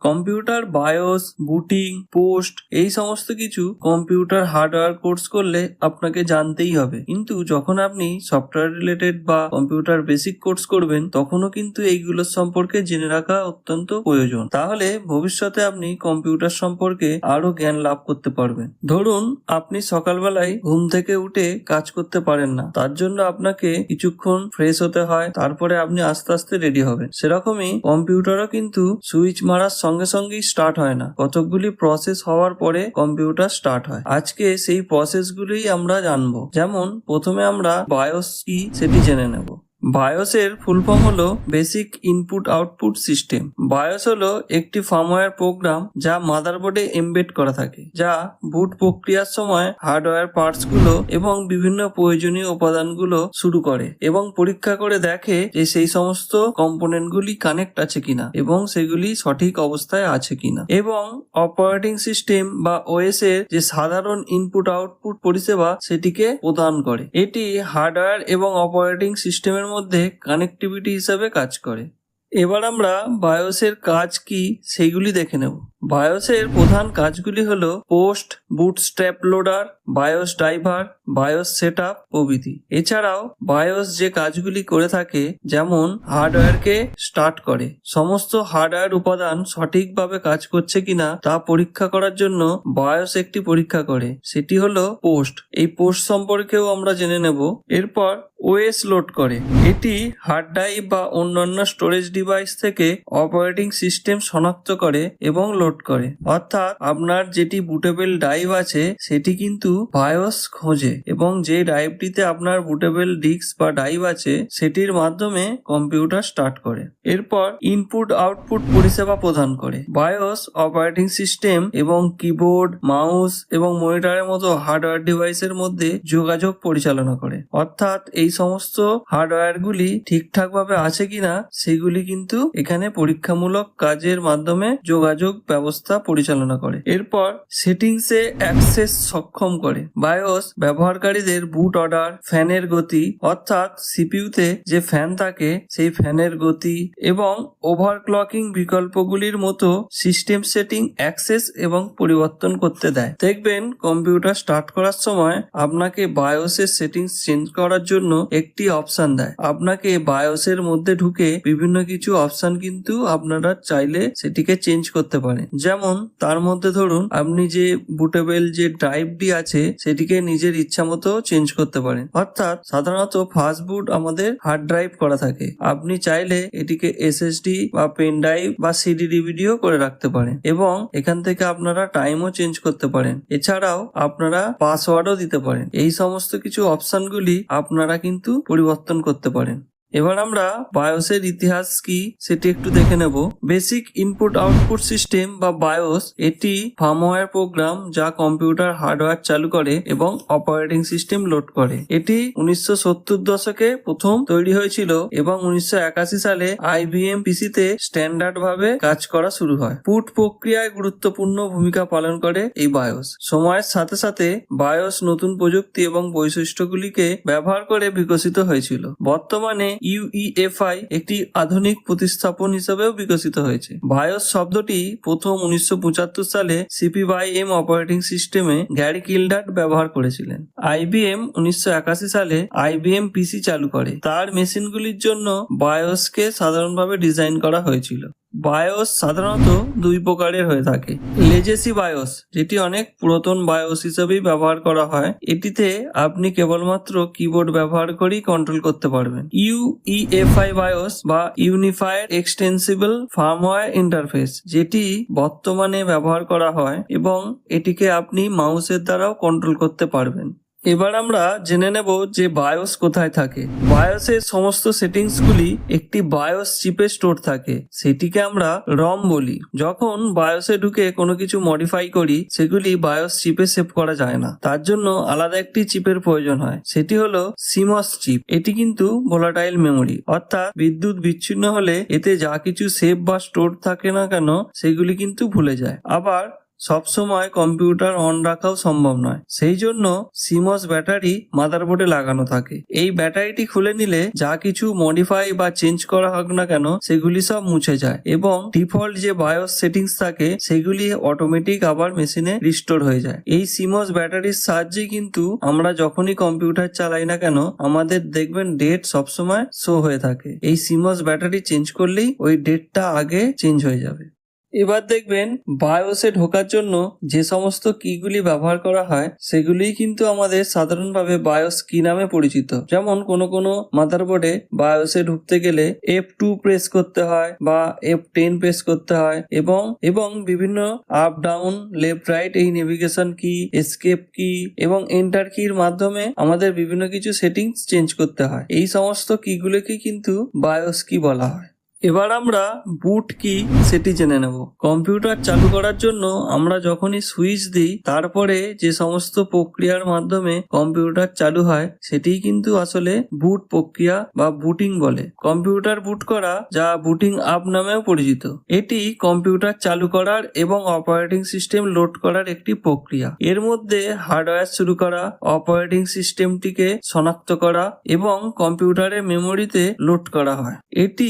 Computer, bias, booting, post, এই সমস্ত কিছু কম্পিউটার হার্ডওয়্যার কোর্স করলে আপনাকে জানতেই হবে। কিন্তু যখন আপনি সফটওয়্যার রিলেটেড বা কম্পিউটার বেসিক কোর্স করবেন, তখনও কিন্তু এইগুলোর সম্পর্কে জেনে রাখা অত্যন্ত প্রয়োজন। তাহলে ভবিষ্যতে আপনি কম্পিউটার সম্পর্কে আরও জ্ঞান লাভ করতে পারবেন। ধরুন, আপনি সকালবেলায় ঘুম থেকে উঠে কাজ করতে পারেন না। তার জন্য আপনাকে কিছুক্ষণ ফ্রেশ হতে হয়, তারপরে আপনি আস্তে আস্তে রেডি হবেন। সেরকমই কম্পিউটারও কিন্তু সুইচ মারার সঙ্গে সঙ্গেই স্টার্ট হয় না। কতকগুলি প্রসেস হওয়ার পরে কম্পিউটার স্টার্ট হয়। আজকে সেই প্রসেসগুলোই আমরা জানব। যেমন, প্রথমে আমরা বায়োস কি সেটি জেনে নেব। বায়োসের ফুল ফর্ম হলো basic input output system. BIOS হলো একটি ফার্মওয়্যার প্রোগ্রাম যা মাদারবোর্ডে এমবেড করা থাকে, যা বুট প্রক্রিয়ার সময় হার্ডওয়্যার পার্টসগুলো এবং বিভিন্ন প্রয়োজনীয় উপাদানগুলো শুরু করে এবং পরীক্ষা করে দেখে যে সেই সমস্ত কম্পোনেন্ট গুলি কানেক্ট আছে কিনা এবং সেগুলি সঠিক অবস্থায় আছে কিনা। এবং অপারেটিং সিস্টেম বা ওএস এর যে সাধারণ ইনপুট আউটপুট পরিষেবা সেটিকে প্রদান করে। এটি হার্ডওয়্যার এবং অপারেটিং সিস্টেমের মধ্যে কানেক্টিভিটি হিসাবে কাজ করে। এবার আমরা বায়োসের কাজ কি সেইগুলি দেখে নেব। বায়োসের প্রধান কাজগুলি হল POST, bootstrap loader, BIOS driver, BIOS set প্রভৃতি। এছাড়াও বায়োস যে কাজগুলি করে থাকে, যেমন হার্ডওয়্যারকে স্টার্ট করে, সমস্ত হার্ডওয়্যার উপাদান সঠিকভাবে কাজ করছে কিনা তা পরীক্ষা করার জন্য বায়োস একটি পরীক্ষা করে। সেটি হলো পোস্ট। এই পোস্ট সম্পর্কেও আমরা জেনে নেব। এরপর ওএস লোড করে। এটি হার্ড ড্রাইভ বা অন্যান্য স্টোরেজ ডিভাইস থেকে অপারেটিং সিস্টেম শনাক্ত করে এবং লোড করে। অর্থাৎ আপনার যেটি বুটেবল ড্রাইভ আছে, সেটি কিন্তু বায়োস খোঁজে এবং যে ড্রাইভটিতে আপনার বুটেবল ডিস্ক বা ড্রাইভ আছে, সেটির মাধ্যমে কম্পিউটার স্টার্ট করে। এরপর ইনপুট আউটপুট পরিষেবা প্রদান করে। বায়োস অপারেটিং সিস্টেম এবং কিবোর্ড মাউস এবং মনিটরের মতো হার্ডওয়্যার ডিভাইসের মধ্যে যোগাযোগ পরিচালনা করে। অর্থাৎ এই সমস্ত হার্ডওয়্যারগুলি ঠিকঠাকভাবে আছে কিনা, সেগুলি কিন্তু এখানে পরীক্ষামূলক কাজের মাধ্যমে যোগাযোগ ব্যবস্থা পরিচালনা করে। এরপর সেটিংসে অ্যাক্সেস সক্ষম করে। বায়োস ব্যবহারকারীদের বুট অর্ডার, ফ্যানের গতি, অর্থাৎ সিপিইউতে যে ফ্যান থাকে, সেই ফ্যানের গতি এবং ওভারক্লকিং বিকল্পগুলির মতো সিস্টেম সেটিং অ্যাক্সেস এবং পরিবর্তন করতে দেয়। দেখবেন, কম্পিউটার স্টার্ট করার সময় আপনাকে বায়োসের সেটিংস চেঞ্জ করার জন্য একটি অপশন দেয়। আপনাকে বায়োসের মধ্যে ঢুকে বিভিন্ন কিছু অপশন কিন্তু আপনারা চাইলে সেটিকে চেঞ্জ করতে পারেন। যেমন তার মধ্যে ধরুন আপনি যে বুটেবেল যে ড্রাইভটি আছে, সেটিকে নিজের ইচ্ছা মতো চেঞ্জ করতে পারেন। অর্থাৎ সাধারণত ফাস্ট বুট আমাদের হার্ড ড্রাইভ করা থাকে। আপনি চাইলে এটিকে এসএসডি বা পেন ড্রাইভ বা সিডি ডিভিডিও করে রাখতে পারেন এবং এখান থেকে আপনারা টাইমও চেঞ্জ করতে পারেন। এছাড়াও আপনারা পাসওয়ার্ডও দিতে পারেন। এই সমস্ত কিছু অপশনগুলি আপনারা কিন্তু পরিবর্তন করতে পারেন। এবার আমরা বায়োসের ইতিহাস কি সেটি একটু দেখে নেব। বেসিক ইনপুট আউটপুট সিস্টেম বা বায়োস এটি ফার্মওয়্যার প্রোগ্রাম যা কম্পিউটার হার্ডওয়্যার চালু করে এবং অপারেটিং সিস্টেম লোড করে। এটি উনিশশো সত্তর দশকে প্রথম তৈরি হয়েছিল এবং উনিশশো একাশি সালে আইবিএম পিসিতে স্ট্যান্ডার্ড ভাবে কাজ করা শুরু হয়। পুট প্রক্রিয়ায় গুরুত্বপূর্ণ ভূমিকা পালন করে এই বায়োস। সময়ের সাথে সাথে বায়োস নতুন প্রযুক্তি এবং বৈশিষ্ট্যগুলিকে ব্যবহার করে বিকশিত হয়েছিল। বর্তমানে ইউইএফআই একটি আধুনিক প্রতিস্থাপন হিসেবেও বিকশিত হয়েছে। ভায়োস শব্দটি প্রথম উনিশশো পঁচাত্তর সালে সিপি বাই এম অপারেটিং সিস্টেমে গ্যারি কিলডার্ট ব্যবহার করেছিলেন। আইবিএম উনিশশো একাশি সালে আইবিএম পিসি চালু করে। তার মেশিনগুলির জন্য বায়োসকে সাধারণভাবে ডিজাইন করা হয়েছিল। বায়োস সাধারণত দুই প্রকারের হয়ে থাকে। লেজেসি বায়োস, যেটি অনেক পুরাতন বায়োস হিসেবেই ব্যবহার করা হয়, এটিতে আপনি কেবলমাত্র কিবোর্ড ব্যবহার করেই কন্ট্রোল করতে পারবেন। ইউইএফআই বায়োস বা ইউনিফাইড এক্সটেন্সিবল ফার্মওয়্যার ইন্টারফেস, যেটি বর্তমানে ব্যবহার করা হয় এবং এটিকে আপনি মাউসের দ্বারাও কন্ট্রোল করতে পারবেন। এবার আমরা জেনে নেব যে বায়োস কোথায় থাকে। বায়োসের সমস্ত সেটিংস গুলি একটি বায়োস চিপে স্টোর থাকে। সেটিকে আমরা রম বলি। যখন বায়োসে ঢুকে কোনো কিছু মডিফাই করি, সেগুলি বায়োস চিপে সেভ করা যায় না। তার জন্য আলাদা একটি চিপের প্রয়োজন হয়। সেটি হলো সিমস চিপ। এটি কিন্তু ভোলাটাইল মেমোরি অর্থাৎ বিদ্যুৎ বিচ্ছিন্ন হলে এতে যা কিছু সেভ বা স্টোর থাকে না কেন, সেগুলি কিন্তু ভুলে যায়। আবার সবসময় কম্পিউটার অন রাখাও সম্ভব নয়। সেই জন্য সিমস ব্যাটারি মাদারবোর্ডে লাগানো থাকে। এই ব্যাটারিটি খুলে নিলে যা কিছু মডিফাই বা চেঞ্জ করা হোক না কেন, সেগুলি সব মুছে যায় এবং ডিফল্ট যে বায়োস সেটিংস থাকে, সেগুলি অটোমেটিক আবার মেশিনে রিস্টোর হয়ে যায়। এই সিমস ব্যাটারির সাহায্যে কিন্তু আমরা যখনই কম্পিউটার চালাই না কেন, আমাদের দেখবেন ডেট সবসময় শো হয়ে থাকে। এই সিমস ব্যাটারি চেঞ্জ করলেই ওই ডেটটা আগে চেঞ্জ হয়ে যাবে। এবার দেখবেন বায়োসে ঢোকার জন্য যে সমস্ত কিগুলি ব্যবহার করা হয়, সেগুলিই কিন্তু আমাদের সাধারণভাবে বায়োস কি নামে পরিচিত। যেমন কোনো কোনো মাদারবোর্ডে বায়োসে ঢুকতে গেলে এফ টু প্রেস করতে হয় বা এফ টেন প্রেস করতে হয় এবং এবং বিভিন্ন আপ ডাউন লেফট রাইট এই নেভিগেশন কি এসকেপ কি এবং এন্টার কির মাধ্যমে আমাদের বিভিন্ন কিছু সেটিংস চেঞ্জ করতে হয়। এই সমস্ত কিগুলোকে কিন্তু বায়োস কি বলা হয়। এবার আমরা বুট কি সেটি জেনে নেব। কম্পিউটার চালু করার জন্য আমরা যখনই সুইচ দিই, তারপরে যে সমস্ত প্রক্রিয়ার মাধ্যমে কম্পিউটার চালু হয় সেটি কিন্তু আসলে বুট প্রক্রিয়া বা বুটিং বলে। কম্পিউটার বুট করা যা বুটিং আপ নামেও পরিচিত। এটি কম্পিউটার চালু করার এবং অপারেটিং সিস্টেম লোড করার একটি প্রক্রিয়া। এর মধ্যে হার্ডওয়্যার শুরু করা অপারেটিং সিস্টেমটিকে শনাক্ত করা এবং কম্পিউটারের মেমোরিতে লোড করা হয়। এটি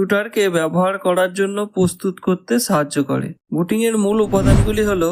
কম্পিউটারকে ব্যবহার করার জন্য প্রস্তুত করতে সাহায্য করে। বুটিং এর মূল উপাদানগুলি হলো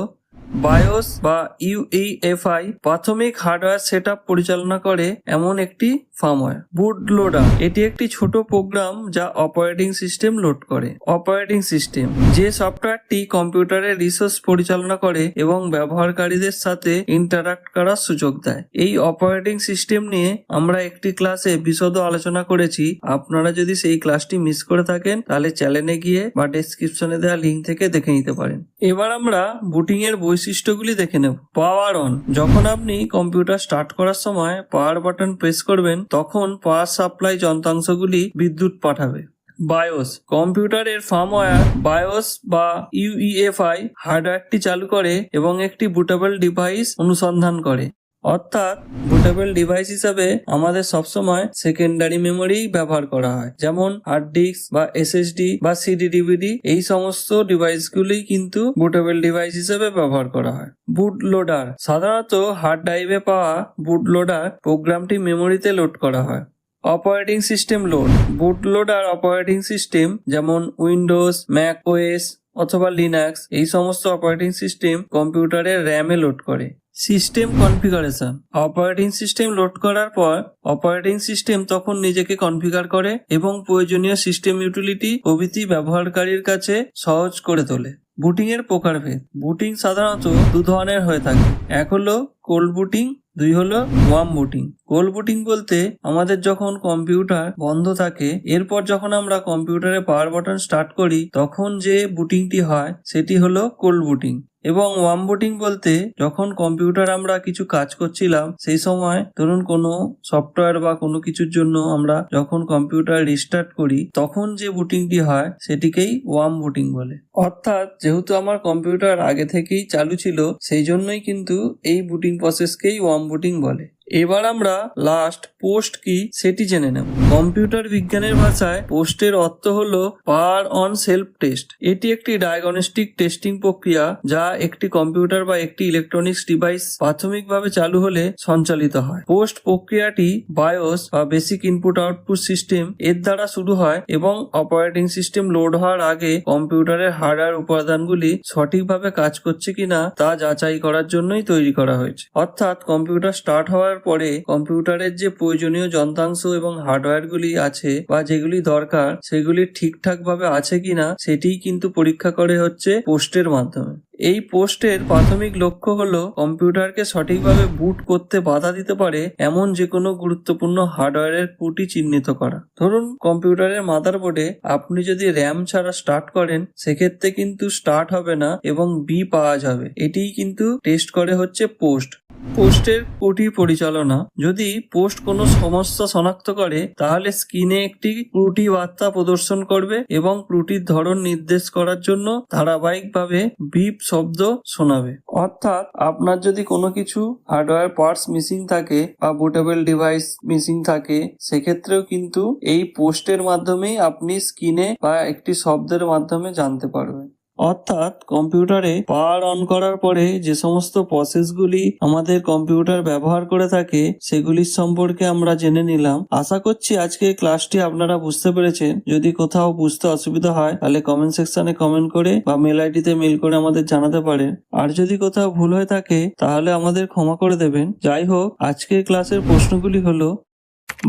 বায়োস বা ইউএফআই প্রাথমিক হার্ডওয়্যার সেট পরিচালনা করে এমন একটি ফার্মওয়্যার বুট লোডার এটি একটি ছোট প্রোগ্রাম যা অপারেটিং সিস্টেম লোড করে। অপারেটিং সিস্টেম যে সফটওয়্যারটি কম্পিউটারের রিসোর্স পরিচালনা করে এবং ব্যবহারকারীদের সাথে ইন্টারাক্ট করার সুযোগ দেয়। এই অপারেটিং সিস্টেম নিয়ে আমরা একটি ক্লাসে বিশদ আলোচনা করেছি। আপনারা যদি সেই ক্লাসটি মিস করে থাকেন, তাহলে চ্যানেলে গিয়ে বা ডেসক্রিপশনে দেওয়া লিঙ্ক থেকে দেখে নিতে পারেন। এবার আমরা বুটিং এর বৈশিষ্ট্যগুলি দেখে নেব। পাওয়ার অন যখন আপনি কম্পিউটার স্টার্ট করার সময় পাওয়ার বাটন প্রেস করবেন তখন পাওয়ার সাপ্লাই যন্ত্রাংশগুলি বিদ্যুৎ পাঠাবে। বায়োস কম্পিউটারের ফার্মওয়্যার বায়োস বা ইউইএফআই হার্ডওয়্যারটি চালু করে এবং একটি বুটেবল ডিভাইস অনুসন্ধান করে। অর্থাৎ বুটেবল ডিভাইস হিসাবে আমাদের সবসময় সেকেন্ডারি মেমোরি ব্যবহার করা হয়। যেমন হার্ড ডিস্ক বা এসএসডি বা সিডি ডিভিডি এই সমস্ত ডিভাইসগুলি কিন্তু বুটেবল ডিভাইস হিসেবে ব্যবহার করা হয়। বুট লোডার সাধারণত হার্ড ড্রাইভে পাওয়া বুট লোডার প্রোগ্রামটি মেমোরিতে লোড করা হয়। Operating system load boot loader operating system যেমন উইন্ডোজ ম্যাক ওএস অথবা লিনাক্স এই সমস্ত অপারেটিং সিস্টেম কম্পিউটারের র্যামে লোড করে। System configuration. Operating system load করার পর, অপারেটিং সিস্টেম তখন নিজেকে কনফিগার করে এবং প্রয়োজনীয় সিস্টেম ইউটিলিটি প্রভৃতি ব্যবহারকারীর কাছে সহজ করে তোলে। বুটিং এর প্রকারভেদ বুটিং সাধারণত দু ধরনের হয়ে থাকে। এক হলো কোল্ড বুটিং, দুই হলো ওয়ার্ম বুটিং। কোল্ড বুটিং বলতে আমাদের যখন কম্পিউটার বন্ধ থাকে, এরপর যখন আমরা কম্পিউটারে পাওয়ার বাটন স্টার্ট করি, তখন যে বুটিংটি হয়, সেটি হলো কোল্ড বুটিং। এবং ওয়ার্ম বোটিং বলতে যখন কম্পিউটার আমরা কিছু কাজ করছিলাম, সেই সময় ধরুন কোনো সফটওয়্যার বা কোনো কিছুর জন্য আমরা যখন কম্পিউটার রিস্টার্ট করি, তখন যে বুটিংটি হয়, সেটিকেই ওয়ার্ম বুটিং বলে। অর্থাৎ যেহেতু আমার কম্পিউটার আগে থেকেই চালু ছিল, সেই জন্যই কিন্তু এই বুটিং প্রসেসকেই ওয়ার্ম বুটিং বলে। এবার আমরা লাস্ট পোস্ট কি সেটি জেনে নেব। কম্পিউটার বিজ্ঞানের ভাষায় পোস্টের অর্থ হল পাওয়ার অন সেলফ টেস্ট এটি একটি ডায়াগনস্টিক টেস্টিং প্রক্রিয়া যা একটি কম্পিউটার বা একটি ইলেকট্রনিক্স ডিভাইস প্রাথমিকভাবে চালু হলে সঞ্চালিত হয়। পোস্ট প্রক্রিয়াটি বায়োস বা বেসিক ইনপুট আউটপুট সিস্টেম এর দ্বারা শুরু হয় এবং অপারেটিং সিস্টেম লোড হওয়ার আগে কম্পিউটারের হার্ডওয়্যার উপাদানগুলি সঠিকভাবে কাজ করছে কিনা তা যাচাই করার জন্যই তৈরি করা হয়েছে। অর্থাৎ কম্পিউটার স্টার্ট হওয়ার পরে কম্পিউটারের যে প্রয়োজনীয় যন্ত্রাংশ এবং হার্ডওয়্যারগুলি আছে বা যেগুলি দরকার, সেগুলি ঠিকঠাক ভাবে আছে কিনা সেটিই কিন্তু পরীক্ষা করে হচ্ছে পোস্টের মাধ্যমে। এই পোস্টের প্রাথমিক লক্ষ্য হলো কম্পিউটারকে সঠিকভাবে বুট করতে বাধা দিতে পারে এমন যে কোনো গুরুত্বপূর্ণ হার্ডওয়্যারের ত্রুটি চিহ্নিত করা। ধরুন, কম্পিউটারের মাদারবোর্ডে আপনি যদি র্যাম ছাড়া স্টার্ট করেন, সেক্ষেত্রে কিন্তু স্টার্ট হবে না এবং বি পাওয়া যাবে। এটিই কিন্তু টেস্ট করে হচ্ছে পোস্ট। পোস্টের ত্রুটি পরিচালনা। যদি পোস্ট কোনো সমস্যা শনাক্ত করে, তাহলে স্ক্রিনে একটি ত্রুটি বার্তা প্রদর্শন করবে এবং ত্রুটির ধরন নির্দেশ করার জন্য ধারাবাহিকভাবে বিপ শব্দ শোনাবে। অর্থাৎ আপনার যদি কোনো কিছু হার্ডওয়্যার পার্টস মিসিং থাকে বা বুটেবল ডিভাইস মিসিং থাকে, সেক্ষেত্রেও কিন্তু এই পোস্টের মাধ্যমেই আপনি স্ক্রিনে বা একটি শব্দের মাধ্যমে জানতে পারবেন। অর্থাৎ কম্পিউটারে পাওয়ার অন করার পরে যে সমস্ত প্রসেসগুলি আমাদের কম্পিউটার ব্যবহার করে থাকে, সেগুলির সম্পর্কে আমরা জেনে নিলাম। আশা করছি আজকে ক্লাসটি আপনারা বুঝতে পেরেছেন। যদি কোথাও বুঝতে অসুবিধা হয়, তাহলে কমেন্ট সেকশনে কমেন্ট করে বা মেল আইডিতে মেল করে আমাদের জানাতে পারেন। আর যদি কোথাও ভুল হয়ে থাকে, তাহলে আমাদের ক্ষমা করে দেবেন। যাই হোক, আজকের ক্লাসের প্রশ্নগুলি হলো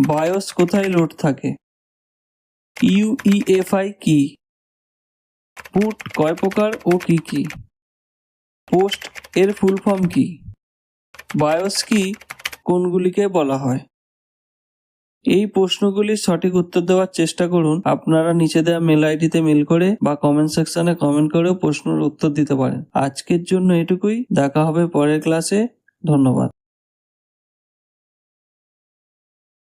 বায়োস কোথায় লোড থাকে? ইউইএফআই কি? পুট কয় প্রকার ও কি কি? পোস্ট এর ফুল ফর্ম কি? বায়োস কি? কোনগুলিকে বলা হয়? এই প্রশ্নগুলির সঠিক উত্তর দেওয়ার চেষ্টা করুন। আপনারা নিচে দেওয়া মেল আইডিতে মেল করে বা কমেন্ট সেকশনে কমেন্ট করেও প্রশ্নের উত্তর দিতে পারেন। আজকের জন্য এটুকুই। দেখা হবে পরের ক্লাসে ধন্যবাদ।